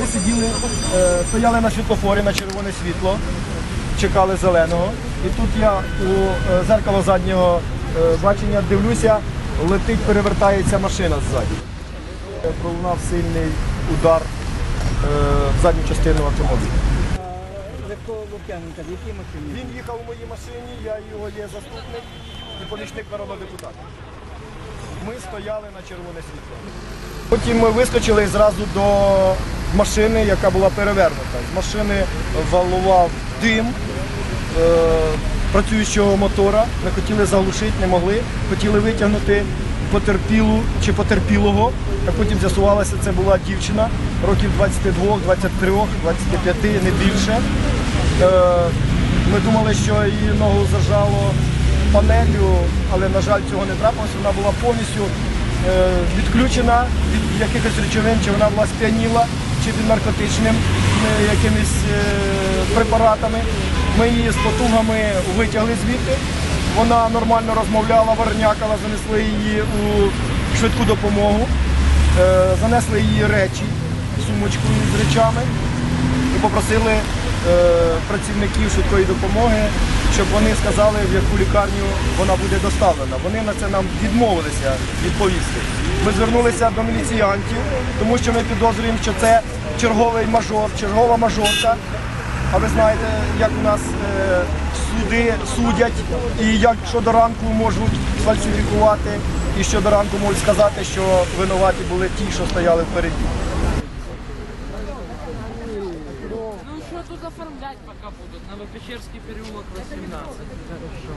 Ми сиділи, е, стояли на світлофорі на червоне світло, чекали зеленого. І тут я у е, зеркало заднього е, бачення дивлюся, летить, перевертається машина ззаді. Е, Пролунав сильний удар в задню частину автомобіля. Він їхав у моїй машині, я його є заступник і помічник народного депутата. Ми стояли на червоне світло. Потім ми вискочили зразу до машини, яка була перевернута. З машини валував дим е, працюючого мотора. Ми хотіли заглушити, не могли. Хотіли витягнути потерпілу чи потерпілого. А потім з'ясувалося, це була дівчина років 22, 23, 25, не більше. Е, Ми думали, що її ногу зажало панелью, але, на жаль, цього не трапилося. Вона була повністю е, відключена від якихось речовин, чи вона була сп'яніла, чи під наркотичним е, якимись е, препаратами. Ми її з потугами витягли звідти. Вона нормально розмовляла, вернякала, занесли її у швидку допомогу, е, занесли її речі, сумочку з речами і попросили працівників швидкої допомоги, щоб вони сказали, в яку лікарню вона буде доставлена. Вони на це нам відмовилися відповісти. Ми звернулися до міліціянтів, тому що ми підозрюємо, що це черговий мажор, чергова мажорка. А ви знаєте, як у нас е, суди судять, і як що до ранку можуть фальсифікувати, і що до ранку можуть сказати, що винуваті були ті, що стояли впереді. Тут оформлять пока будут? Новопечерский переулок 18. Хорошо.